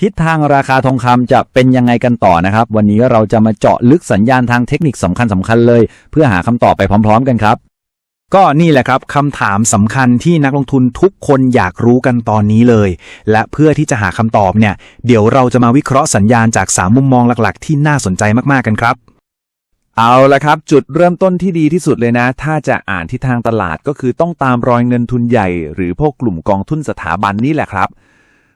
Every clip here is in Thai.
ทิศทางราคาทองคำจะเป็นยังไงกันต่อนะครับ วันนี้เราจะมาเจาะลึกสัญญาณทางเทคนิคสำคัญสคัญเลย เพื่อหาคำตอบไปพร้อม ๆ กันครับ ก็นี่แหละครับคำถามสำคัญที่นักลงทุนทุกคนอยากรู้กันตอนนี้เลย และเพื่อที่จะหาคำตอบเนี่ย เดี๋ยวเราจะมาวิเคราะห์สัญญาณจาก3มุมมองหลักๆ ที่น่าสนใจมากๆกันครับเอาละครับ จุดเริ่มต้นที่ดีที่สุดเลยนะ ถ้าจะอ่านทิศทางตลาดก็คือต้องตามรอยเงินทุนใหญ่ หรือพวกกลุ่มกองทุนสถาบันนี่แหละครับ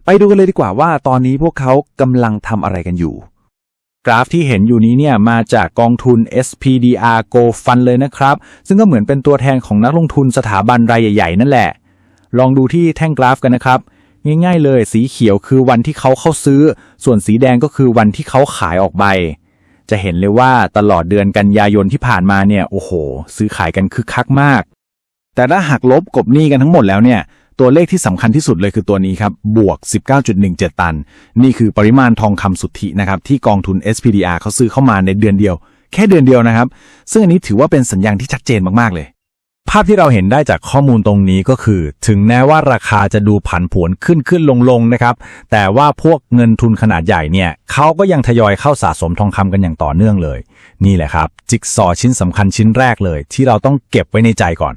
ไปดูกันเลยดีกว่าว่าตอนนี้พวกเขากำลังทำอะไรกันอยู่ กราฟที่เห็นอยู่นี้เนี่ยมาจากกองทุน SPDR Go Fund เลยนะครับ ซึ่งก็เหมือนเป็นตัวแทนของนักลงทุนสถาบันรายใหญ่ ๆ นั่นแหละ ลองดูที่แท่งกราฟกันนะครับ ง่าย ๆ เลยสีเขียวคือวันที่เขาเข้าซื้อ ส่วนสีแดงก็คือวันที่เขาขายออกไปจะเห็นเลยว่าตลอดเดือนกันยายนที่ผ่านมาเนี่ยโอ้โห ซื้อขายกันคึกคักมาก แต่ถ้าหักลบกบหนี้กันทั้งหมดแล้วเนี่ย ตัวเลขที่สำคัญที่สุดเลยคือตัวนี้ครับบวก 19.17 ตัน นี่คือปริมาณทองคำสุทธินะครับที่กองทุน SPDR เขาซื้อเข้ามาในเดือนเดียว แค่เดือนเดียวนะครับ ซึ่งอันนี้ถือว่าเป็นสัญญาณที่ชัดเจนมากๆเลย ภาพที่เราเห็นได้จากข้อมูลตรงนี้ก็คือ ถึงแม้ว่าราคาจะดูผันผวนขึ้นขึ้นลงลงนะครับ แต่ว่าพวกเงินทุนขนาดใหญ่เนี่ยเขาก็ยังทยอยเข้าสะสมทองคำกันอย่างต่อเนื่องเลย นี่แหละครับ จิ๊กซอว์ชิ้นสำคัญชิ้นแรกเลย ที่เราต้องเก็บไว้ในใจก่อน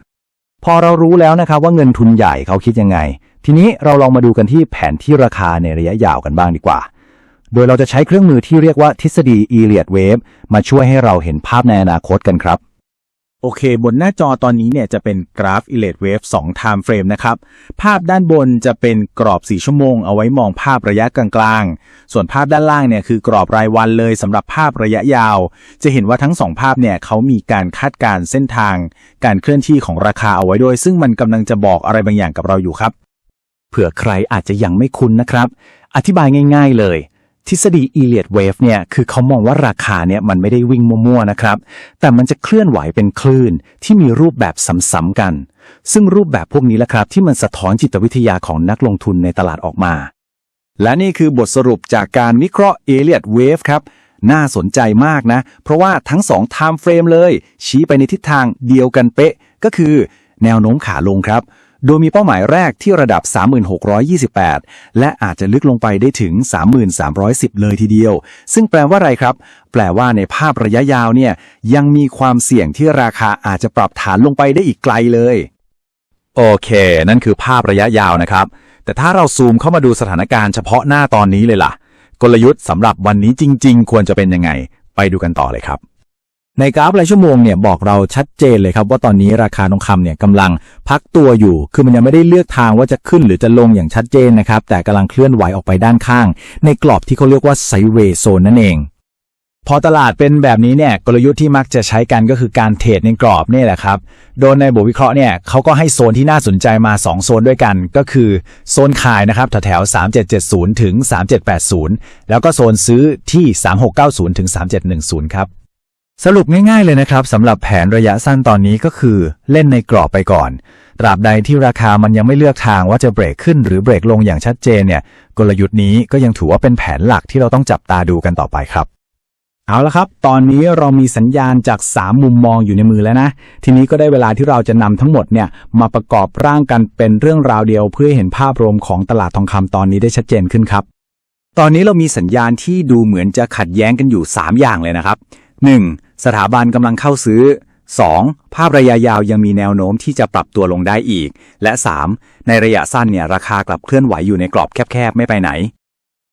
พอเรารู้แล้วนะครับว่าเงินทุนใหญ่เขาคิดยังไง ทีนี้เราลองมาดูกันที่แผนที่ราคาในระยะยาวกันบ้างดีกว่า โดยเราจะใช้เครื่องมือที่เรียกว่าทฤษฎีอีเลียดเวฟมาช่วยให้เราเห็นภาพในอนาคตกันครับ โอเค บนหน้าจอตอนนี้เนี่ยจะเป็นกราฟ e l a t e Wave 2 Time Frame นะครับ ภาพด้านบนจะเป็นกรอบ 4 ชั่วโมง เอาไว้มองภาพระยะกลางๆ ส่วนภาพด้านล่างเนี่ยคือกรอบรายวันเลยสำหรับภาพระยะยาว จะเห็นว่าทั้ง 2 ภาพเนี่ยเขามีการคาดการเส้นทาง การเคลื่อนที่ของราคาเอาไว้ด้วย ซึ่งมันกำลังจะบอกอะไรบางอย่างกับเราอยู่ครับ เผื่อใครอาจจะยังไม่คุ้นนะครับ อธิบายง่าย ๆเลย ทฤษฎี Elliott Wave เนี่ยคือเขามองว่าราคาเนี่ยมันไม่ได้วิ่งมั่วๆนะครับ แต่มันจะเคลื่อนไหวเป็นคลื่นที่มีรูปแบบซ้ำๆกัน ซึ่งรูปแบบพวกนี้แหละครับที่มันสะท้อนจิตวิทยาของนักลงทุนในตลาดออกมา และนี่คือบทสรุปจากการวิเคราะห์ Elliott Wave ครับน่าสนใจมากนะ เพราะว่าทั้ง2 Time Frame เลย ชี้ไปในทิศทางเดียวกันเป๊ะ ก็คือแนวโน้มขาลงครับ โดยมีเป้าหมายแรกที่ระดับ 3628 และอาจจะลึกลงไปได้ถึง 3310 เลยทีเดียว ซึ่งแปลว่าอะไรครับ แปลว่าในภาพระยะยาวเนี่ยยังมีความเสี่ยงที่ราคาอาจจะปรับฐานลงไปได้อีกไกลเลย โอเค นั่นคือภาพระยะยาวนะครับ แต่ถ้าเราซูมเข้ามาดูสถานการณ์เฉพาะหน้าตอนนี้เลยล่ะ กลยุทธ์สำหรับวันนี้จริง ๆ ควรจะเป็นยังไง ไปดูกันต่อเลยครับ ในกราฟรายชั่วโมงเนี่ยบอกเราชัดเจนเลยครับว่าตอนนี้ราคาทองคำเนี่ยกำลังพักตัวอยู่ คือมันยังไม่ได้เลือกทางว่าจะขึ้นหรือจะลงอย่างชัดเจนนะครับ แต่กำลังเคลื่อนไหวออกไปด้านข้าง ในกรอบที่เขาเรียกว่าไซเวโซนนั่นเอง พอตลาดเป็นแบบนี้เนี่ยกลยุทธ์ที่มักจะใช้กันก็คือการเทรดในกรอบนี่แหละครับ โดยในบทวิเคราะห์เนี่ยเขาก็ให้โซนที่น่าสนใจมา 2 โซนด้วยกัน ก็คือโซนขายนะครับแถวๆ3770 ถึง 3780 แล้วก็โซนซื้อที่ 3690 ถึง 3710 ครับ สรุปง่ายๆเลยนะครับสำหรับแผนระยะสั้นตอนนี้ก็คือ เล่นในกรอบไปก่อน ตราบใดที่ราคามันยังไม่เลือกทางว่าจะเบรกขึ้นหรือเบรกลงอย่างชัดเจนเนี่ย กลยุทธ์นี้ก็ยังถือว่าเป็นแผนหลักที่เราต้องจับตาดูกันต่อไปครับ เอาละครับ ตอนนี้เรามีสัญญาณจาก 3 มุมมองอยู่ในมือแล้วนะ ทีนี้ก็ได้เวลาที่เราจะนำทั้งหมดเนี่ยมาประกอบร่างกันเป็นเรื่องราวเดียว เพื่อเห็นภาพรวมของตลาดทองคำตอนนี้ได้ชัดเจนขึ้นครับ ตอนนี้เรามีสัญญาณที่ดูเหมือนจะขัดแย้งกันอยู่ 3 อย่างเลยนะครับ 1. สถาบันกำลังเข้าซื้อ 2. ภาพระยะยาวยังมีแนวโน้มที่จะปรับตัวลงได้อีก และ 3. ในระยะสั้นเนี่ยราคากลับเคลื่อนไหวอยู่ในกรอบแคบๆ ไม่ไปไหน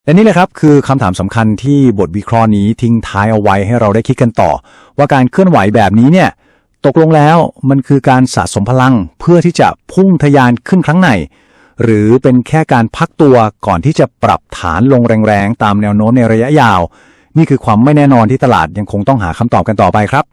และนี่แหละครับคือคำถามสำคัญที่บทวิเคราะห์นี้ทิ้งท้ายเอาไว้ให้เราได้คิดกันต่อ ว่าการเคลื่อนไหวแบบนี้เนี่ยตกลงแล้วมันคือการสะสมพลังเพื่อที่จะพุ่งทะยานขึ้นครั้งในหรือเป็นแค่การพักตัวก่อนที่จะปรับฐานลงแรงๆ ตามแนวโน้มในระยะยาว นี่คือความไม่แน่นอนที่ตลาดยังคงต้องหาคำตอบกันต่อไปครับ